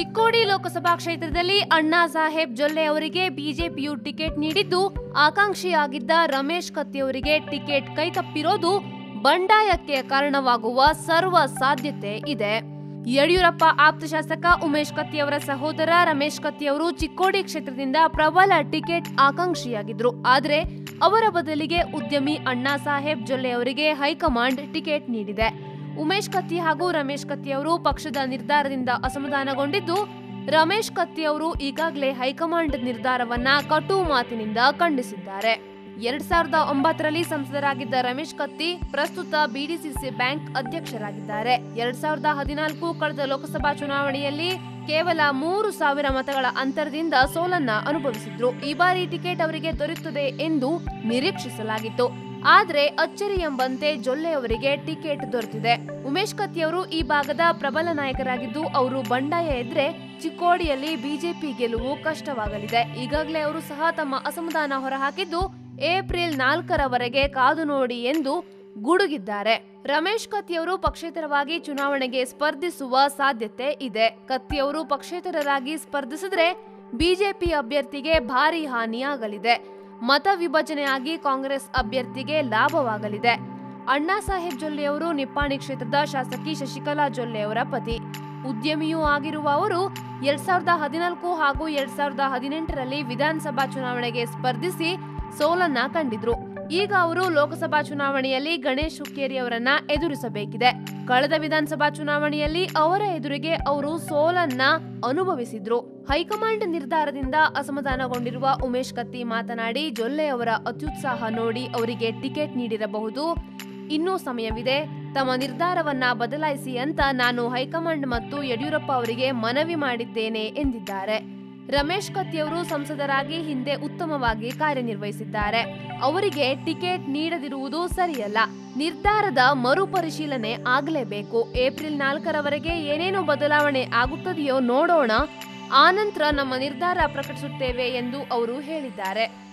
ಚಿಕ್ಕೋಡಿ ಲೋಕಸಭಾ ಕ್ಷೇತ್ರದಲ್ಲಿ ಅಣ್ಣಾ ಸಾಹೇಬ್ ಜೊಲ್ಲೆ ಅವರಿಗೆ ಬಿಜೆಪಿಯು ಟಿಕೆಟ್ ನೀಡಿದ್ದು, ಆಕಾಂಕ್ಷಿಯಾಗಿದ್ದ ರಮೇಶ್ ಕತ್ತಿ ಅವರಿಗೆ ಟಿಕೆಟ್ ಕೈತಪ್ಪಿರೋದು ಬಂಡಾಯಕ್ಕೆ ಕಾರಣವಾಗುವ ಸರ್ವ ಸಾಧ್ಯತೆ ಇದೆ. ಯಡಿಯೂರಪ್ಪ ಆಪ್ತ ಶಾಸಕ ಉಮೇಶ್ ಕತ್ತಿ ಅವರ ಸಹೋದರ ರಮೇಶ್ ಕತ್ತಿ ಅವರು ಚಿಕ್ಕೋಡಿ ಕ್ಷೇತ್ರದಿಂದ ಪ್ರಬಲ ಟಿಕೆಟ್ ಆಕಾಂಕ್ಷಿಯಾಗಿದ್ರು. ಆದರೆ ಅವರ ಬದಲಿಗೆ ಉದ್ಯಮಿ ಅಣ್ಣಾ ಸಾಹೇಬ್ ಜೊಲ್ಲೆ ಅವರಿಗೆ ಹೈಕಮಾಂಡ್ ಟಿಕೆಟ್ ನೀಡಿದೆ. ಉಮೇಶ್ ಕತ್ತಿ ಹಾಗೂ ರಮೇಶ್ ಕತ್ತಿ ಅವರು ಪಕ್ಷದ ನಿರ್ಧಾರದಿಂದ ಅಸಮಾಧಾನಗೊಂಡಿದ್ದು, ರಮೇಶ್ ಕತ್ತಿ ಅವರು ಈಗಾಗಲೇ ಹೈಕಮಾಂಡ್ ನಿರ್ಧಾರವನ್ನ ಕಟು ಮಾತಿನಿಂದ ಖಂಡಿಸಿದ್ದಾರೆ. ಎರಡ್ ಸಾವಿರದ ಒಂಬತ್ತರಲ್ಲಿ ಸಂಸದರಾಗಿದ್ದ ರಮೇಶ್ ಕತ್ತಿ ಪ್ರಸ್ತುತ ಬಿಡಿಸಿಸಿ ಬ್ಯಾಂಕ್ ಅಧ್ಯಕ್ಷರಾಗಿದ್ದಾರೆ. ಎರಡ್ ಸಾವಿರದ ಹದಿನಾಲ್ಕು ಕಳೆದ ಲೋಕಸಭಾ ಚುನಾವಣೆಯಲ್ಲಿ ಕೇವಲ ಮೂರು ಸಾವಿರ ಮತಗಳ ಅಂತರದಿಂದ ಸೋಲನ್ನ ಅನುಭವಿಸಿದ್ರು. ಈ ಬಾರಿ ಟಿಕೆಟ್ ಅವರಿಗೆ ದೊರೆಯುತ್ತದೆ ಎಂದು ನಿರೀಕ್ಷಿಸಲಾಗಿತ್ತು. ಆದ್ರೆ ಅಚ್ಚರಿ ಎಂಬಂತೆ ಜೊಲ್ಲೆ ಅವರಿಗೆ ಟಿಕೆಟ್ ದೊರೆತಿದೆ. ಉಮೇಶ್ ಕತ್ತಿಯವರು ಈ ಭಾಗದ ಪ್ರಬಲ ನಾಯಕರಾಗಿದ್ದು ಅವರು ಬಂಡಾಯ ಎದ್ರೆ ಚಿಕ್ಕೋಡಿಯಲ್ಲಿ ಬಿಜೆಪಿ ಗೆಲುವು ಕಷ್ಟವಾಗಲಿದೆ. ಈಗಾಗಲೇ ಅವರು ಸಹ ತಮ್ಮ ಅಸಮಾಧಾನ ಹೊರಹಾಕಿದ್ದು ಏಪ್ರಿಲ್ ನಾಲ್ಕರವರೆಗೆ ಕಾದು ನೋಡಿ ಎಂದು ಗುಡುಗಿದ್ದಾರೆ. ರಮೇಶ್ ಕತ್ತಿಯವರು ಪಕ್ಷೇತರವಾಗಿ ಚುನಾವಣೆಗೆ ಸ್ಪರ್ಧಿಸುವ ಸಾಧ್ಯತೆ ಇದೆ. ಕತ್ತಿಯವರು ಪಕ್ಷೇತರರಾಗಿ ಸ್ಪರ್ಧಿಸಿದ್ರೆ ಬಿಜೆಪಿ ಅಭ್ಯರ್ಥಿಗೆ ಭಾರಿ ಹಾನಿಯಾಗಲಿದೆ. ಮತ ವಿಭಜನೆಯಾಗಿ ಕಾಂಗ್ರೆಸ್ ಅಭ್ಯರ್ಥಿಗೆ ಲಾಭವಾಗಲಿದೆ. ಅಣ್ಣಾ ಸಾಹೇಬ್ ಜೊಲ್ಲೆಯವರು ನಿಪ್ಪಾಣಿ ಕ್ಷೇತ್ರದ ಶಾಸಕಿ ಶಶಿಕಲಾ ಜೊಲ್ಲೆಯವರ ಪತಿ. ಉದ್ಯಮಿಯೂ ಆಗಿರುವ ಅವರು ಎರಡ್ ಸಾವಿರದ ಹದಿನಾಲ್ಕು ಹಾಗೂ ಎರಡ್ ಸಾವಿರದ ಹದಿನೆಂಟರಲ್ಲಿ ವಿಧಾನಸಭಾ ಚುನಾವಣೆಗೆ ಸ್ಪರ್ಧಿಸಿ ಸೋಲನ್ನ ಕಂಡಿದ್ರು. ಈಗ ಅವರು ಲೋಕಸಭಾ ಚುನಾವಣೆಯಲ್ಲಿ ಗಣೇಶ್ ಹುಕ್ಕೇರಿ ಅವರನ್ನ ಎದುರಿಸಬೇಕಿದೆ. ಕಳೆದ ವಿಧಾನಸಭಾ ಚುನಾವಣೆಯಲ್ಲಿ ಅವರ ಎದುರಿಗೆ ಅವರು ಸೋಲನ್ನ ಅನುಭವಿಸಿದ್ರು. ಹೈಕಮಾಂಡ್ ನಿರ್ಧಾರದಿಂದ ಅಸಮಾಧಾನಗೊಂಡಿರುವ ಉಮೇಶ್ ಕತ್ತಿ ಮಾತನಾಡಿ, ಜೊಲ್ಲೆ ಅವರ ಅತ್ಯುತ್ಸಾಹ ನೋಡಿ ಅವರಿಗೆ ಟಿಕೆಟ್ ನೀಡಿರಬಹುದು. ಇನ್ನೂ ಸಮಯವಿದೆ. ತಮ್ಮ ನಿರ್ಧಾರವನ್ನ ಬದಲಾಯಿಸಿ ಅಂತ ನಾನು ಹೈಕಮಾಂಡ್ ಮತ್ತು ಯಡಿಯೂರಪ್ಪ ಅವರಿಗೆ ಮನವಿ ಮಾಡಿದ್ದೇನೆ ಎಂದಿದ್ದಾರೆ. ರಮೇಶ್ ಕತ್ತಿಯವರು ಸಂಸದರಾಗಿ ಹಿಂದೆ ಉತ್ತಮವಾಗಿ ಕಾರ್ಯನಿರ್ವಹಿಸಿದ್ದಾರೆ. ಅವರಿಗೆ ಟಿಕೆಟ್ ನೀಡದಿರುವುದು ಸರಿಯಲ್ಲ. ನಿರ್ಧಾರದ ಮರುಪರಿಶೀಲನೆ ಆಗಲೇಬೇಕು. ಏಪ್ರಿಲ್ ನಾಲ್ಕರವರೆಗೆ ಏನೇನು ಬದಲಾವಣೆ ಆಗುತ್ತದೆಯೋ ನೋಡೋಣ. ಆನಂತರ ನಮ್ಮ ನಿರ್ಧಾರ ಪ್ರಕಟಿಸುತ್ತೇವೆ ಎಂದು ಅವರು ಹೇಳಿದ್ದಾರೆ.